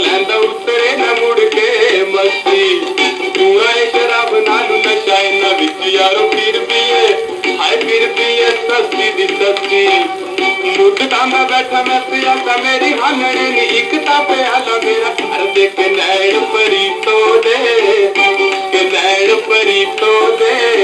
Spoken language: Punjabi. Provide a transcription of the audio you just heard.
ਲੈਂਦਾ ਉਤਰੇ ਨਾ ਮੁੜ ਕੇ ਮਸਤੀ। ਪੂਰਾ ਇੱਕ ਰੱਬ ਨਾਲ ਨਸ਼ਾ ਇਹਨਾਂ ਵਿੱਚ ਯਾਰੋ ਫਿਰ ਪੀਏ। ਹਾਏ ਫਿਰ ਪੀਏ ਸਸਤੀ ਦੀ ਸਸਤੀ ਮੁੱਦਦਾ ਮੈਂ ਬੈਠਾ, ਮੈਂ ਪਿਆ ਤਾਂ ਮੇਰੀ ਹਾਨਣੇ ਨੇ ਇੱਕ ਤਾਂ ਪਿਆਲਾ ਮੇਰਾ। ਘਰ ਦੇ ਕੇ ਨੈਣ ਪਰੀ ਤੋੜੇ ਕੇ ਨੈਣ ਪਰੀ ਤੋੜੇ।